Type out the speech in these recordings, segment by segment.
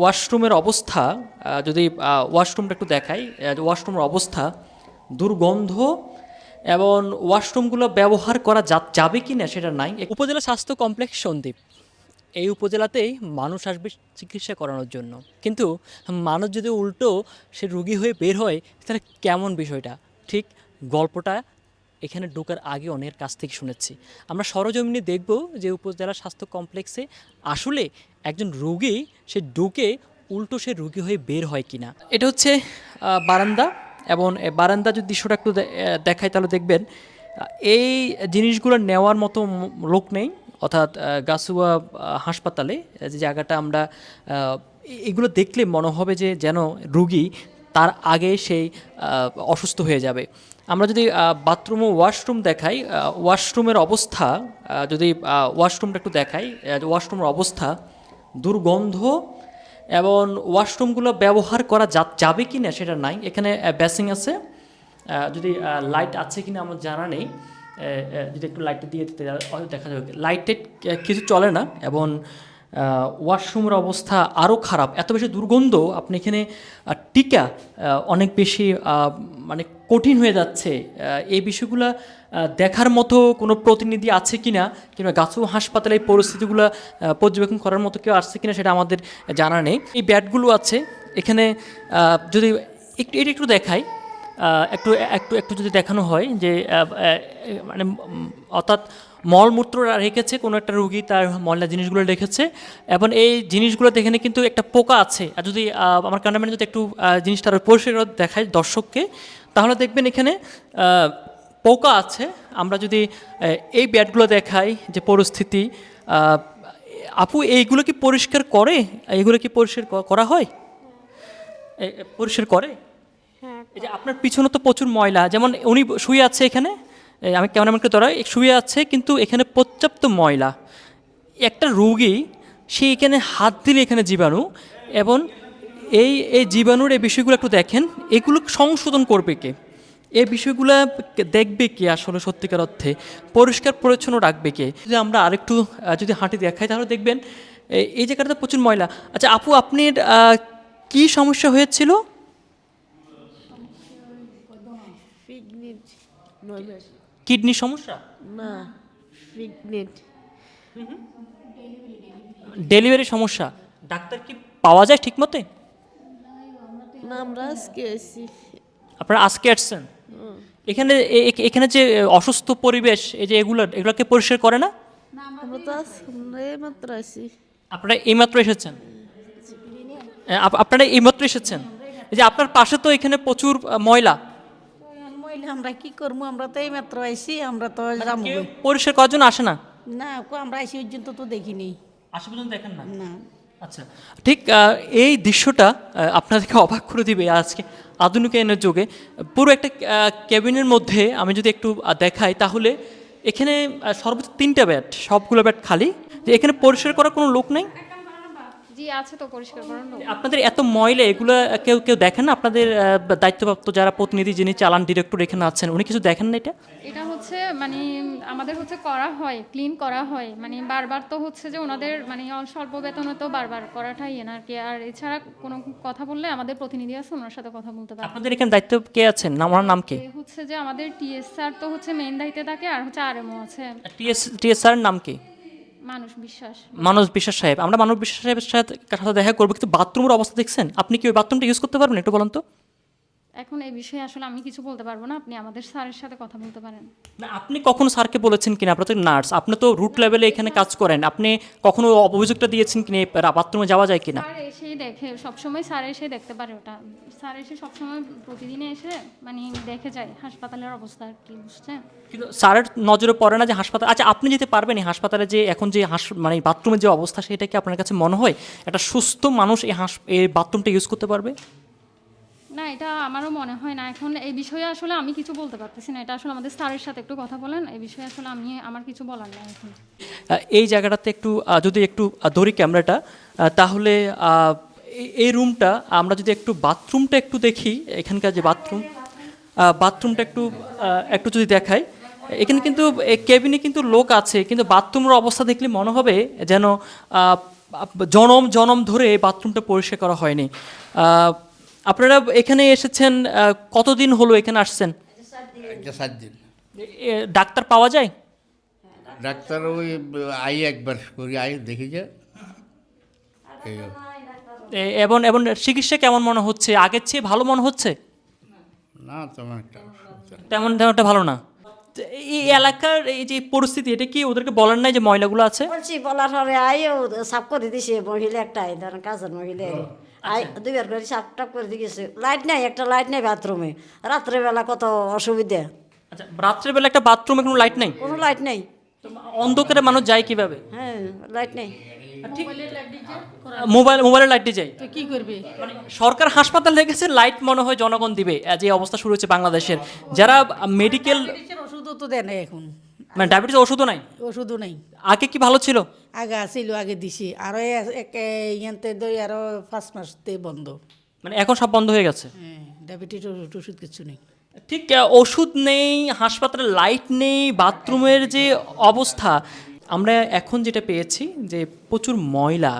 ওয়াশরুমের অবস্থা যদি ওয়াশরুমটা একটু দেখাই ওয়াশরুমের অবস্থা দুর্গন্ধ এবং ওয়াশরুমগুলো ব্যবহার করা যাবে কি না সেটা নাই। উপজেলা স্বাস্থ্য কমপ্লেক্স সন্দ্বীপ এই উপজেলাতেই মানুষ আসবে চিকিৎসা করানোর জন্য। কিন্তু মানুষ যদি উল্টো সে রুগী হয়ে বের হয়, তাহলে কেমন বিষয়টা? ঠিক গল্পটা এখানে ঢোকার আগে অনেকের কাছ থেকে শুনেছি। আমরা সরজমিনে দেখব যে উপজেলা স্বাস্থ্য কমপ্লেক্সে আসলে একজন রোগী, সে ঢুকে উল্টো সে রোগী হয়ে বের হয় কিনা। এটা হচ্ছে বারান্দা এবং বারান্দা যদি দৃশ্যটা একটু দেখায় তাহলে দেখবেন এই জিনিসগুলো নেওয়ার মতো লোক নেই। অর্থাৎ গাছুয়া হাসপাতালে যে জায়গাটা আমরা এগুলো দেখলে মনে হবে যে যেন রুগী তার আগে সেই অসুস্থ হয়ে যাবে। আমরা যদি বাথরুম ও ওয়াশরুম দেখাই ওয়াশরুমের অবস্থা যদি ওয়াশরুমটা একটু দেখাই ওয়াশরুমের অবস্থা দুর্গন্ধ এবং ওয়াশরুমগুলো ব্যবহার করা যাবে কি না সেটা নাই। এখানে ব্যাসিং আছে। যদি লাইট আছে কি না আমার জানা নেই। যদি একটু লাইটটা দিয়ে দিতে, দেখা যাবে। লাইটের কিছু চলে না এবং ওয়াশরুমের অবস্থা আরও খারাপ। এত বেশি দুর্গন্ধ আপনি এখানে টিকা অনেক বেশি মানে কঠিন হয়ে যাচ্ছে। এই বিষয়গুলো দেখার মতো কোনো প্রতিনিধি আছে কি না কিংবা গাছু হাসপাতালে এই পরিস্থিতিগুলো পর্যবেক্ষণ করার মতো কেউ আসছে কিনা সেটা আমাদের জানা নেই। এই ব্যাডগুলো আছে, এখানে যদি একটু, এটা একটু দেখাই একটু একটু একটু যদি দেখানো হয় যে মানে অর্থাৎ মলমূত্র রেখেছে কোনো একটা রুগী তার ময়লা জিনিসগুলো রেখেছে। এবং এই জিনিসগুলোতে এখানে কিন্তু একটা পোকা আছে। আর যদি আমার ক্যামেরাম্যান যদি একটু জিনিসটা আরও পরিষ্কার দেখায় দর্শককে তাহলে দেখবেন এখানে পোকা আছে। আমরা যদি এই ব্যাটগুলো দেখাই যে পরিস্থিতি আপু এইগুলো কি পরিষ্কার করে? এইগুলো কি পরিষ্কার করা হয়? পরিষ্কার করে? হ্যাঁ এই যে আপনার পিছনে তো প্রচুর ময়লা। যেমন উনি শুয়ে আছে এখানে? আমি ক্যামেরাম্যানকে ধরা শুয়ে আছে কিন্তু এখানে পর্যাপ্ত ময়লা। একটা রোগী সে এখানে হাত দিলে এখানে জীবাণু এবং এই এই জীবাণুর এই বিষয়গুলো একটু দেখেন এগুলো সংশোধন করবে কে? এই বিষয়গুলো দেখবে কে আসলে সত্যিকার অর্থে? পরিষ্কার পরিচ্ছন্ন রাখবে কে? যদি আমরা আরেকটু যদি হাঁটি দেখাই তাহলে দেখবেন এই- জায়গাটাতে প্রচুর ময়লা। আচ্ছা আপু আপনার আহ, কি সমস্যা হয়েছিল? নয় মাস কিডনির সমস্যা? না ডেলিভারি সমস্যা। ডাক্তার কি পাওয়া যায় ঠিক মতে না আমরা আজকে এসেছি আপনারা আজকে আসছেন? এখানে এখানে যে অসুস্থ পরিবেশ এই যে এগুলো এগুলোকে পরিষ্কার করে না? আমরা তো আজ মাত্র আসি আপনারা এইমাত্র এসেছেন? আপ- আপনারা এইমাত্র এসেছেন? এই যে আপনার পাশে তো এখানে প্রচুর ময়লা। মহিলা আমরা কি করব আমরা তো এই মাত্র আইসি আমরা তো যাব কেউ পরিষ্কার করার জন্য আসে না? না আমরা আইসি পর্যন্ত তো দেখিনি। আসে পর্যন্ত দেখেন না? না। আচ্ছা ঠিক এই দৃশ্যটা আপনাদেরকে অবাক করে দিবে আজকে আধুনিকায়নের যুগে। পুরো একটা ক্যাবিনের মধ্যে আমি যদি একটু দেখাই তাহলে এখানে সর্বোচ্চ তিনটা ব্যাট সবগুলো ব্যাট খালি। যে এখানে পরিষ্কার করার কোনো লোক নেই? জি আছে তো পরিষ্কার লোক আপনাদের এত ময়লা এগুলো কেউ কেউ দেখেন না? আপনাদের দায়িত্বপ্রাপ্ত যারা প্রতিনিধি যিনি চালান ডিরেক্টর এখানে আছেন উনি কিছু দেখেন না এটা? এটা হচ্ছে মানে আমাদের হচ্ছে করা হয় ক্লিন করা হয়। মানে বারবার তো হচ্ছে যে ওনাদের মানে স্বল্প বেতনে তো বারবার করাটাই এন আর কি। আর এছাড়া কোনো কথা বললে আমাদের প্রতিনিধি আছে ওনার সাথে কথা বলতে পারে আপনাদের এখানে দায়িত্ব কে আছেন? না ওনার নাম কে? হচ্ছে যে আমাদের টিএস স্যার তো হচ্ছে মেইন দায়িত্বে থাকে আর হচ্ছে আরএমও আছে। টিএস টিএসআর নাম কি? মানুষ বিশ্বাস। মানুষ বিশ্বাস সাহেব, আমরা মানুষ বিশ্বাস সাহেবের সাথে সাথে দেখা করব, কিন্তু বাথরুমের অবস্থা দেখছেন? আপনি কি ওই বাথরুমটা ইউজ করতে পারবেন একটু বলুন তো? এখন এই বিষয়ে আসলে আমি কিছু বলতে পারব না আপনি আমাদের স্যারের সাথে কথা বলতে পারেন। না আপনি কখনো স্যারকে বলেছেন কিনা? আপনার তো নার্স আপনি তো রুট লেভেলে এখানে কাজ করেন আপনি কখনো অভিযোগটা দিয়েছেন কিনা বাথরুমে যাওয়া যায় কিনা? স্যার এসেই দেখে সবসময় স্যার এসে দেখতে পারে ওটা। স্যার এসে সবসময় প্রতিদিনে এসে মানে দেখে যায় হাসপাতালের অবস্থা আর কি বুঝছেন? কিন্তু স্যারের নজরে পড়ে না যে হাসপাতাল আচ্ছা আপনি যেতে পারবেন এই হাসপাতালে যে এখন যে হাস মানে বাথরুমের যে অবস্থা সেটা কি আপনার কাছে মনে হয়? একটা সুস্থ মানুষ এই হাস এই বাথরুমটা ইউজ করতে পারবে? না, এটা আমারও মনে হয় না। এখন এই বিষয়ে আসলে আমি কিছু বলতে পারতেছি না। এটা আসলে আমাদের স্যারের সাথে একটু কথা বলেন। এই বিষয়ে আসলে আমি আমার কিছু বলার নেই এখন। এই জায়গাটাতে একটু যদি একটু ধরি ক্যামেরাটা তাহলে এই- রুমটা, আমরা যদি একটু বাথরুমটা একটু দেখি, এখানকার যে বাথরুম বাথরুমটা একটু একটু যদি দেখাই, এখানে কিন্তু কেবিনে কিন্তু লোক আছে, কিন্তু বাথরুমের অবস্থা দেখলে মনে হবে যেন জনম জনম ধরে বাথরুমটা পরিষ্কার করা হয়নি। আপনারা এখানে এসেছেন কতদিন হলো এখানে আসছেন? সাত দিন। ডাক্তার পাওয়া যায়? ডাক্তার ওই আই একবার করি আই দেখি যে। এবং এবং চিকিৎসা কেমন মনে হচ্ছে? আগের চেয়ে ভালো মনে হচ্ছে? না তেমন একটা তেমন তেমন তেমনটা ভালো না। এই এলাকার এই যে পরিস্থিতি এটা কি ওদেরকে বলার নাই যে ময়লাগুলো আছে? বলছি বলার পরে আইও সাফ করে দিছে মহিলা একটা আই ধরেন কাজের মহিলা। আই দুইবার করে সাফ টাপ করে দিয়েছে লাইট নাই একটা লাইট নাই বাথরুমে রাত্রেবেলা কত অসুবিধা। আচ্ছা রাত্রের বেলা একটা বাথরুমে কোনো লাইট নাই? কোনো লাইট নাই। অন্ধকারে মানুষ যায় কীভাবে? হ্যাঁ লাইট নাই। মোবাইল মোবাইলের লাইট দিয়ে যায় কি করবে? মানে সরকার হাসপাতাল রেখেছে লাইট মনে হয় জনগণ দিবে। যে অবস্থা শুরু হচ্ছে বাংলাদেশের। যারা মেডিকেল ওষুধও তো দেয় না এখন। মানে ডায়াবেটিস ওষুধও নাই? ওষুধও নাই। আগে কি ভালো ছিল? আগে আসিল আগে দিছি। আরও এক ইয়ান্তে দই আরও পাঁচ মাসতে বন্ধ। মানে এখন সব বন্ধ হয়ে গেছে? হ্যাঁ ডায়াবেটিস ওষুধ ওষুধ কিছু নেই। ঠিক ওষুধ নেই হাসপাতালে লাইট নেই বাথরুমের যে অবস্থা। আমরা এখন যেটা পেয়েছি যে প্রচুর ময়লা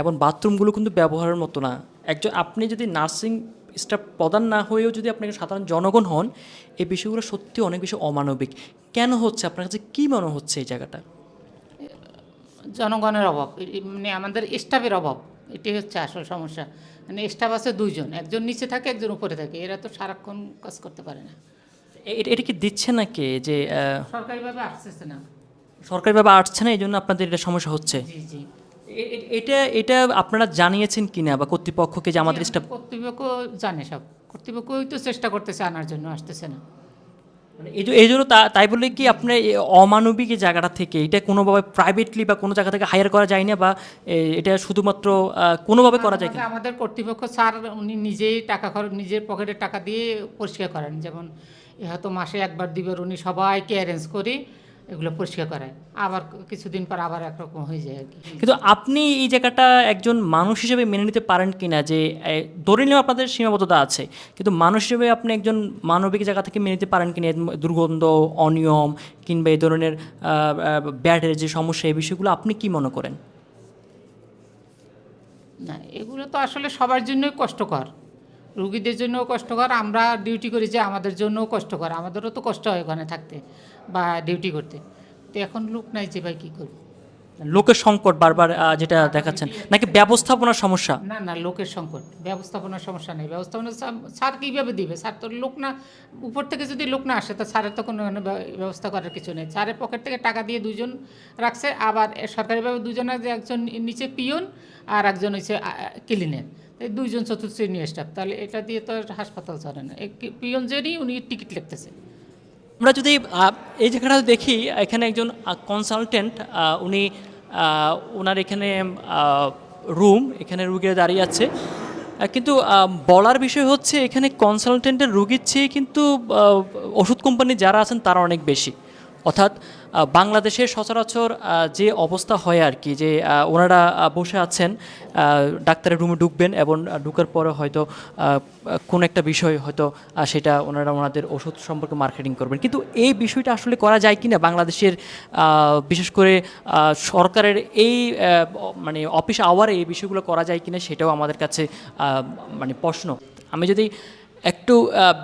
এবং বাথরুমগুলো কিন্তু ব্যবহারের মতো না। একজন আপনি যদি নার্সিং স্টাফ প্রদান না হয়েও যদি আপনাকে সাধারণ জনগণ হন এই বিষয়গুলো সত্যি অনেক বেশি অমানবিক। কেন হচ্ছে? আপনার কাছে কী মনে হচ্ছে এই জায়গাটা? জনগণের অভাব। মানে আমাদের স্টাফের অভাব। এটাই হচ্ছে আসল সমস্যা। মানে স্টাফ আছে দুইজন। একজন নিচে থাকে একজন উপরে থাকে। এরা তো সারাক্ষণ কাজ করতে পারে না। এটা- কি দিচ্ছে না কে যে সরকারিভাবে আসতেছে না। সরকারিভাবে আসছে না এই জন্য আপনাদের এটা সমস্যা হচ্ছে? জি জি। এটা এটা আপনারা জানিয়েছেন কিনা বা কর্তৃপক্ষকে যে আমাদের স্টাফ কর্তৃপক্ষ জানে সব। কর্তৃপক্ষই তো চেষ্টা করতেছে আনার জন্য আসতেছে না। মানে এই যে- এই জন্য তাই বলে কি আপনার অমানবিক এই জায়গাটা থেকে এটা কোনোভাবে প্রাইভেটলি বা কোনো জায়গা থেকে হায়ার করা যায় না বা এটা শুধুমাত্র কোনোভাবে করা যায় আমাদের- আমাদের কর্তৃপক্ষ স্যার উনি নিজেই টাকা খরচ নিজের পকেটের টাকা দিয়ে পরিষ্কার করেন। যেমন এ হয়তো মাসে একবার দুইবার উনি সবাইকে অ্যারেঞ্জ করে। এগুলো পরিষ্কার করায়। আবার কিছুদিন পর আবার একরকম হয়ে যায় আর কি। কিন্তু আপনি এই জায়গাটা একজন মানুষ হিসেবে মেনে নিতে পারেন কি না যে ধরে নিলেও আপনাদের সীমাবদ্ধতা আছে কিন্তু মানুষ হিসেবে আপনি একজন মানবিক জায়গা থেকে মেনে নিতে পারেন কিনা এর ম- দুর্গন্ধ অনিয়ম কিংবা এই ধরনের ব্যাটের যে সমস্যা এই বিষয়গুলো আপনি কি মনে করেন? না এগুলো তো আসলে সবার জন্যই কষ্টকর। রুগীদের জন্যও কষ্টকর, আমরা ডিউটি করি যে আমাদের জন্যও কষ্টকর, আমাদেরও তো কষ্ট হয় ওখানে থাকতে বা ডিউটি করতে। তো এখন লোক নাই যে ভাই কী করব? লোকের সংকট বারবার যেটা দেখাচ্ছেন। নাকি ব্যবস্থাপনার সমস্যা? না না, লোকের সংকট। ব্যবস্থাপনার সমস্যা নেই। ব্যবস্থাপনা স্যার- কীভাবে দিবে? স্যার তো লোক না, উপর থেকে যদি লোক না আসে, তো স্যারের তো কোনো ব্যবস্থা করার কিছু নেই। স্যারের পকেট থেকে টাকা দিয়ে দুজন রাখছে, আবার সরকারিভাবে দুজন একজন নিচে পিয়ন আর একজন হচ্ছে ক্লিনের। এই দুইজন চতুর্থ শ্রেণির স্টাফ তাহলে এটা দিয়ে তো হাসপাতাল চলে না। পিয়ন জেরই উনি টিকিট লিখতেছে। আমরা যদি এই জায়গাটা দেখি, এখানে একজন কনসালটেন্ট উনি ওনার এখানে রুম এখানে রুগীরা দাঁড়িয়ে আছে। কিন্তু বলার বিষয় হচ্ছে, এখানে কনসালটেন্টের রুগীর চেয়ে কিন্তু ওষুধ কোম্পানি যারা আছেন, তারা অনেক বেশি। অর্থাৎ বাংলাদেশের সচরাচর যে অবস্থা হয় আর কি, যে ওনারা বসে আছেন ডাক্তারের রুমে ঢুকবেন এবং ঢুকার পরে হয়তো কোন একটা বিষয় হয়তো সেটা ওনারা ওনাদের ওষুধ সম্পর্কে মার্কেটিং করবেন। কিন্তু এই বিষয়টা আসলে করা যায় কি না বাংলাদেশের বিশেষ করে সরকারের এই মানে অফিস আওয়ারে এই বিষয়গুলো করা যায় কি না সেটাও আমাদের কাছে মানে প্রশ্ন। আমি যদি একটু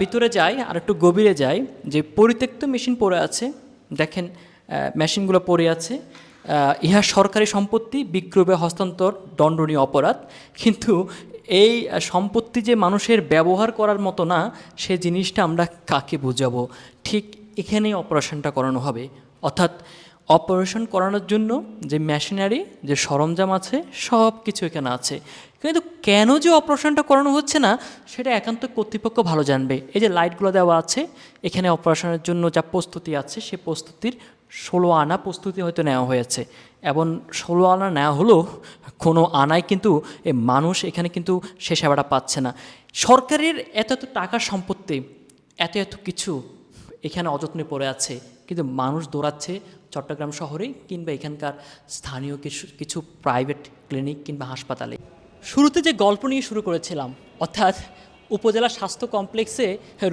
ভিতরে যাই আর একটু গভীরে যাই, যে, পরিত্যক্ত মেশিন পড়ে আছে দেখেন মেশিনগুলো পড়ে আছে। ইহা সরকারি সম্পত্তি, বিক্রয়, হস্তান্তর, দণ্ডনীয় অপরাধ। কিন্তু এই সম্পত্তি যে মানুষের ব্যবহার করার মতো না, সে জিনিসটা আমরা কাকে বোঝাবো? ঠিক এখানেই অপারেশনটা করানো হবে। অর্থাৎ অপারেশন করানোর জন্য যে মেশিনারি যে সরঞ্জাম আছে সব কিছু এখানে আছে। কিন্তু কেন যে অপারেশনটা করানো হচ্ছে না, সেটা একান্ত কর্তৃপক্ষ ভালো জানবে। এই যে লাইটগুলো দেওয়া আছে, এখানে অপারেশনের জন্য যা প্রস্তুতি আছে, সে প্রস্তুতির ষোলো আনা প্রস্তুতি হয়তো নেওয়া হয়েছে। এবং ষোলো আনা নেওয়া হলেও কোনো আনায় কিন্তু এ মানুষ এখানে কিন্তু সে সেবাটা পাচ্ছে না। সরকারের এত এত টাকার সম্পত্তি, এত এত কিছু এখানে অযত্নে পড়ে আছে। কিন্তু মানুষ দৌড়াচ্ছে চট্টগ্রাম শহরে কিংবা এখানকার স্থানীয় কিছু কিছু প্রাইভেট ক্লিনিক কিংবা হাসপাতালে। শুরুতে যে গল্প নিয়ে শুরু করেছিলাম, অর্থাৎ উপজেলা স্বাস্থ্য কমপ্লেক্সে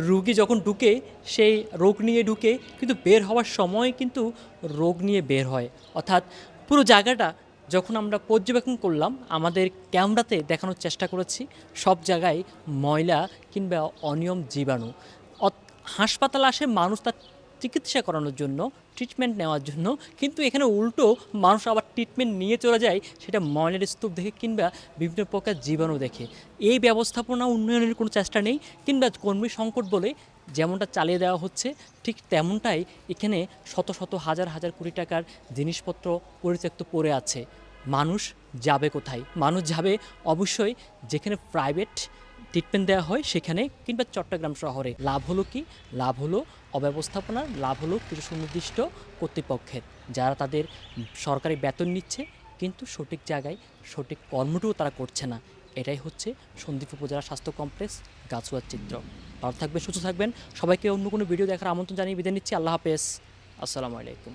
রুগী যখন ঢুকে, সেই রোগ নিয়ে ঢুকে, কিন্তু বের হওয়ার সময় কিন্তু রোগ নিয়ে বের হয়। অর্থাৎ পুরো জায়গাটা যখন আমরা পর্যবেক্ষণ করলাম, আমাদের ক্যামেরাতে দেখানোর চেষ্টা করেছি, সব জায়গায় ময়লা কিংবা অনিয়ম জীবাণু। হাসপাতালে আসে মানুষ তার চিকিৎসা করানোর জন্য ট্রিটমেন্ট নেওয়ার জন্য। কিন্তু এখানে উল্টো মানুষ আবার ট্রিটমেন্ট নিয়ে চলে যায়, সেটা ময়লার স্তূপ দেখে কিংবা বিভিন্ন প্রকার জীবাণু দেখে। এই ব্যবস্থাপনা উন্নয়নের কোনো চেষ্টা নেই, কিংবা কর্মী সংকট বলে যেমনটা চালিয়ে দেওয়া হচ্ছে, ঠিক তেমনটাই এখানে শত শত হাজার হাজার কোটি টাকার জিনিসপত্র পরিত্যক্ত পড়ে আছে। মানুষ যাবে কোথায়? মানুষ যাবে অবশ্যই যেখানে প্রাইভেট ট্রিটমেন্ট দেওয়া হয় সেখানে, কিংবা চট্টগ্রাম শহরে। লাভ হলো কি? লাভ হলো অব্যবস্থাপনার লাভ হলো কিছু সুনির্দিষ্ট কর্তৃপক্ষের, যারা তাদের সরকারি বেতন নিচ্ছে, কিন্তু সঠিক জায়গায় সঠিক কর্মটিও তারা করছে না। এটাই হচ্ছে সন্দীপ উপজেলা স্বাস্থ্য কমপ্লেক্স, গাছুয়ার চিত্র। ভালো থাকবেন, সুস্থ থাকবেন। সবাইকে অন্য কোনো ভিডিও দেখার আমন্ত্রণ জানিয়ে বিদায় নিচ্ছি। আল্লাহ হাফেজ। আসসালামু আলাইকুম।